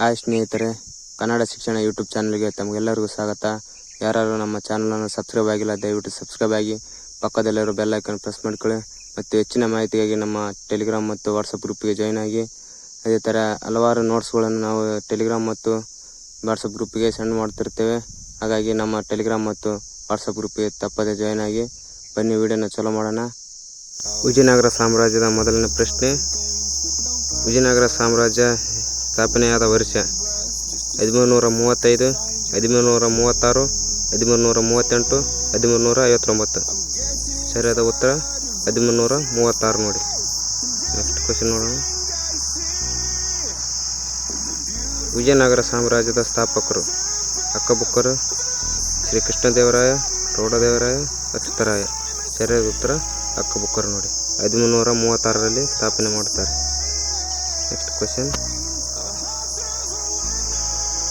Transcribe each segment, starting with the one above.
Hi ಸ್ನೇಹಿತರೆ, ಕನ್ನಡ ಶಿಕ್ಷಣ YouTube ಚಾನಲ್ಗೆ ತಮಗೆಲ್ಲರಿಗೂ ಸ್ವಾಗತ. ಯಾರು ನಮ್ಮ ಚಾನಲನ್ನು ಸಬ್ಸ್ಕ್ರೈಬ್ ಆಗಿಲ್ಲ, ದಯವಿಟ್ಟು ಸಬ್ಸ್ಕ್ರೈಬ್ ಆಗಿ ಪಕ್ಕದಲ್ಲಿರೋ ಬೆಲ್ ಐಕನ್ ಪ್ರೆಸ್ ಮಾಡ್ಕೊಳ್ಳಿ. ಮತ್ತು ಹೆಚ್ಚಿನ ಮಾಹಿತಿಗಾಗಿ ನಮ್ಮ ಟೆಲಿಗ್ರಾಮ್ ಮತ್ತು ವಾಟ್ಸಪ್ ಗ್ರೂಪ್ಗೆ ಜಾಯ್ನ್ ಆಗಿ. ಅದೇ ಥರ ಹಲವಾರು ನೋಟ್ಸ್ಗಳನ್ನು ನಾವು ಟೆಲಿಗ್ರಾಮ್ ಮತ್ತು ವಾಟ್ಸಪ್ ಗ್ರೂಪ್ಗೆ ಸೆಂಡ್ ಮಾಡ್ತಿರ್ತೇವೆ. ಹಾಗಾಗಿ ನಮ್ಮ ಟೆಲಿಗ್ರಾಮ್ ಮತ್ತು ವಾಟ್ಸಪ್ ಗ್ರೂಪ್ಗೆ ತಪ್ಪದೆ ಜಾಯ್ನ್ ಆಗಿ. ಬನ್ನಿ, ವಿಡಿಯೋನ ಚಲೋ ಮಾಡೋಣ. ವಿಜಯನಗರ ಸಾಮ್ರಾಜ್ಯದ ಮೊದಲನೇ ಪ್ರಶ್ನೆ. ವಿಜಯನಗರ ಸಾಮ್ರಾಜ್ಯ ಸ್ಥಾಪನೆಯಾದ ವರ್ಷ ಹದಿಮೂರು ನೂರ ಮೂವತ್ತೈದು ಹದಿಮೂರು ನೂರ ಮೂವತ್ತಾರು ಹದಿಮೂರು ನೂರ ಮೂವತ್ತೆಂಟು ಹದಿಮೂರು ನೂರ ಐವತ್ತೊಂಬತ್ತು ಸರಿಯಾದ ಉತ್ತರ ಹದಿಮೂರು ನೂರ ಮೂವತ್ತಾರು ನೋಡಿ. ನೆಕ್ಸ್ಟ್ ಕ್ವಶನ್ ನೋಡೋಣ. ವಿಜಯನಗರ ಸಾಮ್ರಾಜ್ಯದ ಸ್ಥಾಪಕರು ಅಕ್ಕಬುಕ್ಕರು ಶ್ರೀಕೃಷ್ಣದೇವರಾಯ, ಪ್ರೌಢದೇವರಾಯ, ಅಚ್ಯುತರಾಯ. ಸರಿಯಾದ ಉತ್ತರ ಅಕ್ಕಬುಕ್ಕರು ನೋಡಿ. ಹದಿಮೂರು ನೂರ ಮೂವತ್ತಾರರಲ್ಲಿ ಸ್ಥಾಪನೆ ಮಾಡ್ತಾರೆ ನೆಕ್ಸ್ಟ್ ಕ್ವಶನ್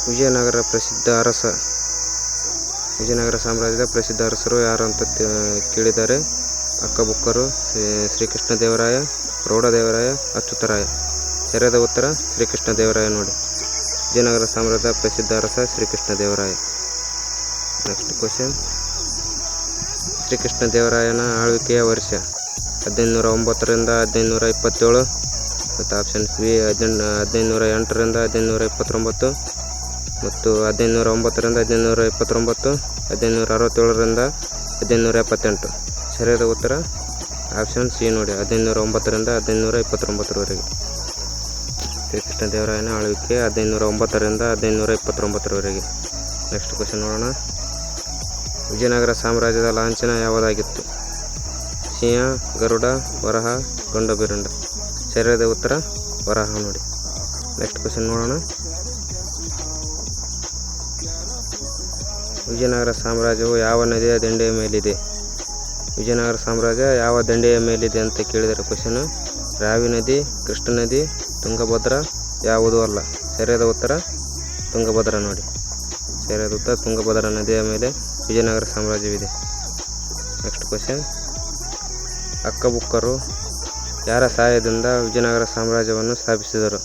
ವಿಜಯನಗರ ಪ್ರಸಿದ್ಧ ಅರಸ. ವಿಜಯನಗರ ಸಾಮ್ರಾಜ್ಯದ ಪ್ರಸಿದ್ಧ ಅರಸರು ಯಾರು ಅಂತ ಕೇಳಿದ್ದಾರೆ ಅಕ್ಕಬುಕ್ಕರು, ಶ್ರೀ- ಶ್ರೀಕೃಷ್ಣದೇವರಾಯ ಪ್ರೌಢದೇವರಾಯ ಅಚ್ಯುತರಾಯ. ತೆರೆದ ಉತ್ತರ ಶ್ರೀಕೃಷ್ಣದೇವರಾಯ ನೋಡಿ. ವಿಜಯನಗರ ಸಾಮ್ರಾಜ್ಯದ ಪ್ರಸಿದ್ಧ ಅರಸ ಶ್ರೀಕೃಷ್ಣದೇವರಾಯ ನೆಕ್ಸ್ಟ್ ಕ್ವಶನ್ ಶ್ರೀಕೃಷ್ಣದೇವರಾಯನ ಆಳ್ವಿಕೆಯ ವರ್ಷ. ಹದಿನೈದುನೂರ ಒಂಬತ್ತರಿಂದ ಹದಿನೈದುನೂರ ಇಪ್ಪತ್ತೇಳು. ಮತ್ತು ಆಪ್ಷನ್ ಬಿ ಹದಿನೆಂಟು ಹದಿನೈದುನೂರ ಎಂಟರಿಂದ ಹದಿನೈದುನೂರ ಇಪ್ಪತ್ತೊಂಬತ್ತು. ಮತ್ತು ಹದಿನೈದುನೂರ ಒಂಬತ್ತರಿಂದ ಹದಿನೈದುನೂರ ಇಪ್ಪತ್ತೊಂಬತ್ತು ಹದಿನೈದುನೂರ ಅರವತ್ತೇಳರಿಂದ ಹದಿನೈದುನೂರ ಎಪ್ಪತ್ತೆಂಟು ಸರಿಯಾದ ಉತ್ತರ? ಆಪ್ಷನ್ ಸಿ ನೋಡಿ. ಹದಿನೈದುನೂರ ಒಂಬತ್ತರಿಂದ ಹದಿನೈದುನೂರ ಇಪ್ಪತ್ತೊಂಬತ್ತರವರೆಗೆ ಶ್ರೀಕೃಷ್ಣ ದೇವರಾಯನ ಆಳ್ವಿಕೆ ಹದಿನೈದುನೂರ ಒಂಬತ್ತರಿಂದ ಹದಿನೈದುನೂರ ಇಪ್ಪತ್ತೊಂಬತ್ತರವರೆಗೆ ನೆಕ್ಸ್ಟ್ ಕ್ವಶನ್ ನೋಡೋಣ. ವಿಜಯನಗರ ಸಾಮ್ರಾಜ್ಯದ ಲಾಂಛನ ಯಾವುದಾಗಿತ್ತು? ಸಿಂಹ, ಗರುಡ, ವರಹ, ಗಂಡ ಬಿರುಂಡ. ಸರಿಯಾದ ಉತ್ತರ? ವರಹ ನೋಡಿ. ನೆಕ್ಸ್ಟ್ ಕ್ವಶನ್ ನೋಡೋಣ. ವಿಜಯನಗರ ಸಾಮ್ರಾಜ್ಯವು ಯಾವ ನದಿಯ ದಂಡೆಯ ಮೇಲಿದೆ? ವಿಜಯನಗರ ಸಾಮ್ರಾಜ್ಯ ಯಾವ ದಂಡೆಯ ಮೇಲಿದೆ ಅಂತ ಕೇಳಿದರೆ ಕ್ವಶನ್ ರಾವಿ ನದಿ, ಕೃಷ್ಣ ನದಿ, ತುಂಗಭದ್ರಾ ಯಾವುದೂ ಅಲ್ಲ. ಸರಿಯಾದ ಉತ್ತರ ತುಂಗಭದ್ರಾ ನೋಡಿ. ಸರಿಯಾದ ಉತ್ತರ ತುಂಗಭದ್ರಾ ನದಿಯ ಮೇಲೆ ವಿಜಯನಗರ ಸಾಮ್ರಾಜ್ಯವಿದೆ. ನೆಕ್ಸ್ಟ್ ಕ್ವಶನ್ ಅಕ್ಕಬುಕ್ಕರು ಯಾರ ಸಹಾಯದಿಂದ ವಿಜಯನಗರ ಸಾಮ್ರಾಜ್ಯವನ್ನು ಸ್ಥಾಪಿಸಿದರು?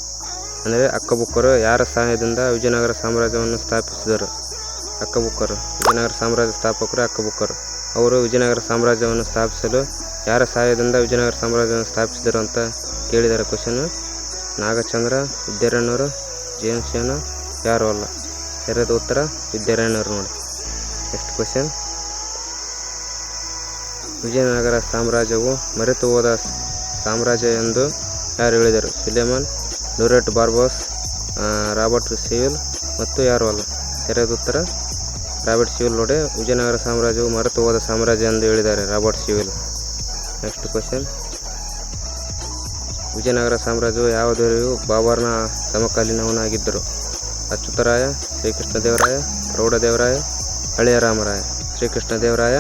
ಅಂದರೆ ಅಕ್ಕಬುಕ್ಕರು ಯಾರ ಸಹಾಯದಿಂದ ವಿಜಯನಗರ ಸಾಮ್ರಾಜ್ಯವನ್ನು ಸ್ಥಾಪಿಸಿದರು? ಅಕ್ಕಬುಕ್ಕರು, ವಿಜಯನಗರ ಸಾಮ್ರಾಜ್ಯ ಸ್ಥಾಪಕರು ಅಕ್ಕಬುಕ್ಕರು. ಅವರು ವಿಜಯನಗರ ಸಾಮ್ರಾಜ್ಯವನ್ನು ಸ್ಥಾಪಿಸಲು ಯಾರ ಸಹಾಯದಿಂದ ವಿಜಯನಗರ ಸಾಮ್ರಾಜ್ಯವನ್ನು ಸ್ಥಾಪಿಸಿದರು ಅಂತ ಕೇಳಿದ್ದಾರೆ ಕ್ವಶನ್, ನಾಗಚಂದ್ರ ವಿದ್ಯಾರಣ್ಣವರು ಜೇಮ್ಸ್ ಸೇನ ಯಾರು ಅಲ್ಲ. ಸರಿಯಾದ ಉತ್ತರ ವಿದ್ಯಾರಣ್ಣವರು ನೋಡಿ. ನೆಕ್ಸ್ಟ್ ಕ್ವಶನ್ ವಿಜಯನಗರ ಸಾಮ್ರಾಜ್ಯವು ಮರೆತು ಹೋದ ಸಾಮ್ರಾಜ್ಯ ಎಂದು ಯಾರು ಹೇಳಿದರು? ಸುಲೇಮನ್ ನೂರೆಟ್ ಬಾರ್ಬೋಸ್ ರಾಬರ್ಟ್ ಸಿವಿಲ್ ಮತ್ತು ಯಾರು ಅಲ್ಲ. ಸರಿಯಾದ ಉತ್ತರ ರಾಬರ್ಟ್ ಸಿವಿಲ್ ನೋಡಿ ವಿಜಯನಗರ ಸಾಮ್ರಾಜ್ಯವು ಮರೆತು ಹೋದ ಸಾಮ್ರಾಜ್ಯ ಎಂದು ಹೇಳಿದ್ದಾರೆ Robert Sewell next question Vijayanagara ಸಾಮ್ರಾಜ್ಯವು ಯಾವ ದೊರೆಯು ಬಾಬರ್ನ ಸಮಕಾಲೀನವನಾಗಿದ್ದರು? ಅಚ್ಯುತರಾಯ, ಶ್ರೀಕೃಷ್ಣ ದೇವರಾಯ, ಪ್ರೌಢ ದೇವರಾಯ, ಹಳೆಯ ರಾಮರಾಯ. ಶ್ರೀಕೃಷ್ಣದೇವರಾಯ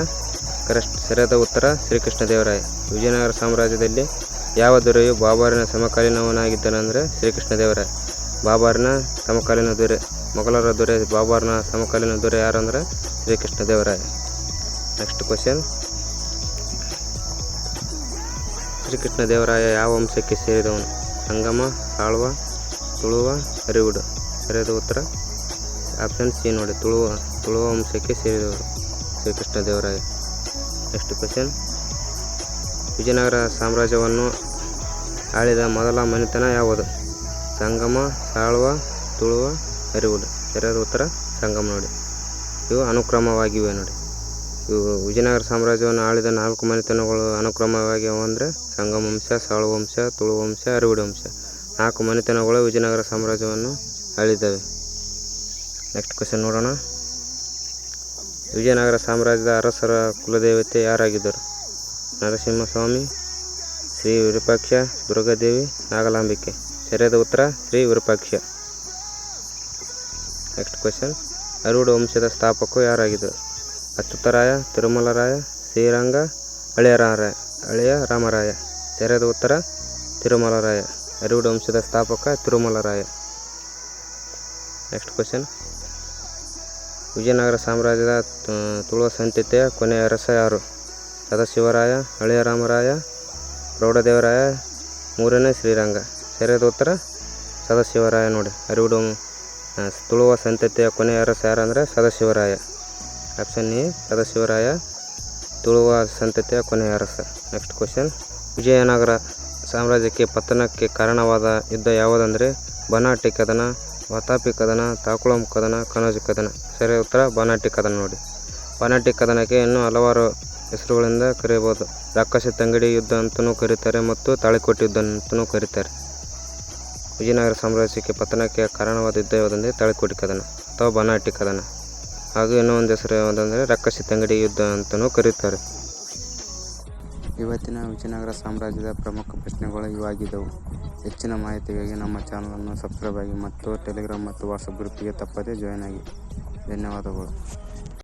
ಕರೆಸ್ಟ್ ಸರಿಯಾದ ಉತ್ತರ ಶ್ರೀಕೃಷ್ಣ ದೇವರಾಯ. ವಿಜಯನಗರ ಸಾಮ್ರಾಜ್ಯದಲ್ಲಿ ಯಾವ ದೊರೆಯು ಬಾಬರಿನ ಸಮಕಾಲೀನವನಾಗಿದ್ದನೆಂದರೆ ಶ್ರೀಕೃಷ್ಣದೇವರಾಯ ಬಾಬರಿನ ಸಮಕಾಲೀನ ದೊರೆ ಮೊಘಲರ ದೊರೆ, ಬಾಬರ್ನ ಸಮಕಾಲೀನ ದೊರೆ ಯಾರಂದ್ರೆ? ಶ್ರೀಕೃಷ್ಣದೇವರಾಯ ನೆಕ್ಸ್ಟ್ ಕ್ವಶನ್ ಶ್ರೀಕೃಷ್ಣದೇವರಾಯ ಯಾವ ವಂಶಕ್ಕೆ ಸೇರಿದವನು? ಸಂಗಮ, ಆಳ್ವ, ತುಳುವ, ಹರಿವುಡು. ಸರಿಯಾದ ಉತ್ತರ? ಆಪ್ಷನ್ ಸಿ ನೋಡಿ. ತುಳುವ ತುಳುವ ವಂಶಕ್ಕೆ ಸೇರಿದವರು ಶ್ರೀಕೃಷ್ಣದೇವರಾಯ ನೆಕ್ಸ್ಟ್ ಕ್ವಶನ್ ವಿಜಯನಗರ ಸಾಮ್ರಾಜ್ಯವನ್ನು ಆಳಿದ ಮೊದಲ ಮನೆತನ ಯಾವುದು? ಸಂಗಮ ಸಾಳ್ವ ತುಳುವ ಅರಿವುಡು ಸರಿಯಾದ ಉತ್ತರ, ಸಂಗಮ ನೋಡಿ. ಇವು ಅನುಕ್ರಮವಾಗಿವೆ ನೋಡಿ. ಇವು ವಿಜಯನಗರ ಸಾಮ್ರಾಜ್ಯವನ್ನು ಆಳಿದ ನಾಲ್ಕು ಮನೆತನಗಳು ಅನುಕ್ರಮವಾಗಿ ಅಂದರೆ ಸಂಗಮ ವಂಶ, ಸಾಳು ವಂಶ, ತುಳು ವಂಶ, ಅರಿವಿಡ ವಂಶ. ನಾಲ್ಕು ಮನೆತನಗಳು ವಿಜಯನಗರ ಸಾಮ್ರಾಜ್ಯವನ್ನು ಆಳಿದ್ದಾವೆ ನೆಕ್ಸ್ಟ್ ಕ್ವಶನ್ ನೋಡೋಣ. ವಿಜಯನಗರ ಸಾಮ್ರಾಜ್ಯದ ಅರಸರ ಕುಲದೇವತೆ ಯಾರಾಗಿದ್ದರು? ನರಸಿಂಹಸ್ವಾಮಿ, ಶ್ರೀ ವಿರೂಪಾಕ್ಷ, ದುರ್ಗಾದೇವಿ, ನಾಗಲಾಂಬಿಕೆ. ಸರಿಯಾದ ಉತ್ತರ, ಶ್ರೀ ವಿರೂಪಾಕ್ಷ. ನೆಕ್ಸ್ಟ್ ಕ್ವೆಶನ್ ಅರುಡು ವಂಶದ ಸ್ಥಾಪಕರು ಯಾರಾಗಿದ್ದರು? ಅಚ್ಯುತರಾಯ, ತಿರುಮಲರಾಯ, ಶ್ರೀರಂಗ ಹಳೆಯ ರಾಮರಾಯ ಹಳೆಯ ರಾಮರಾಯ. ಸರಿಯಾದ ಉತ್ತರ, ತಿರುಮಲರಾಯ. ಅರಿವುಡ ವಂಶದ ಸ್ಥಾಪಕ ತಿರುಮಲರಾಯ. ನೆಕ್ಸ್ಟ್ ಕ್ವೆಶನ್ ವಿಜಯನಗರ ಸಾಮ್ರಾಜ್ಯದ ತುಳುವ ಸಂತತಿಯ ಕೊನೆಯ ಅರಸ ಯಾರು? ಸದಾಶಿವರಾಯ, ಹಳೆಯ ರಾಮರಾಯ, ಪ್ರೌಢದೇವರಾಯ, ಮೂರನೇ ಶ್ರೀರಂಗ. ಸರಿಯಾದ ಉತ್ತರ, ಸದಾಶಿವರಾಯ ನೋಡಿ. ಅರಿವುಡು ತುಳುವ ಸಂತತಿಯ ಕೊನೆಯ ಅರಸ ಯಾರಂದರೆ ಸದಾಶಿವರಾಯ. Option A Sadashivaraya. ತುಳುವ ಸಂತತಿಯ ಕೊನೆಯ ಅರಸ. ನೆಕ್ಸ್ಟ್ ಕ್ವಶನ್ ವಿಜಯನಗರ ಸಾಮ್ರಾಜ್ಯಕ್ಕೆ ಪತನಕ್ಕೆ ಕಾರಣವಾದ ಯುದ್ಧ ಯಾವುದಂದರೆ ಬನಾಟಿ ಕದನ, ವತಾಪಿ ಕದನ, ತಾಕುಳಂ ಕದನ, ಕನೋಜಿ ಕದನ. ಸರಿ ಉತ್ತರ ಬನಾಟಿ ಕದನ ನೋಡಿ. ಬನಾಟಿ ಕದನಕ್ಕೆ ಇನ್ನೂ ಹಲವಾರು ಹೆಸರುಗಳಿಂದ ಕರೆಯಬಹುದು. ರಾಕ್ಷಸ ತಂಗಡಿ ಯುದ್ಧ ಅಂತಲೂ ಕರೀತಾರೆ ಮತ್ತು ತಾಳಿಕೋಟೆ ಯುದ್ಧ ಅಂತಲೂ ಕರೀತಾರೆ. ವಿಜಯನಗರ ಸಾಮ್ರಾಜ್ಯಕ್ಕೆ ಪತನಕ್ಕೆ ಕಾರಣವಾದ ಯುದ್ಧ ಯಾವುದಂದರೆ ತಳಕೋಟಿ ಕದನ, ಅಥವಾ ಬನಾಟಿ ಕದನ. ಹಾಗೂ ಇನ್ನೂ ಒಂದು ಹೆಸರು ಯಾವುದಂದರೆ ರಕ್ಕಸಿ ತಂಗಡಿ ಯುದ್ಧ ಅಂತಲೂ ಕರೀತಾರೆ. ಇವತ್ತಿನ ವಿಜಯನಗರ ಸಾಮ್ರಾಜ್ಯದ ಪ್ರಮುಖ ಪ್ರಶ್ನೆಗಳು ಇವಾಗಿದ್ದವು ಹೆಚ್ಚಿನ ಮಾಹಿತಿಗಾಗಿ ನಮ್ಮ ಚಾನಲನ್ನು ಸಬ್ಸ್ಕ್ರೈಬ್ ಆಗಿ ಮತ್ತು ಟೆಲಿಗ್ರಾಮ್ ಮತ್ತು ವಾಟ್ಸಪ್ ಗ್ರೂಪಿಗೆ ತಪ್ಪದೇ ಜಾಯ್ನ್ ಆಗಿ. ಧನ್ಯವಾದಗಳು.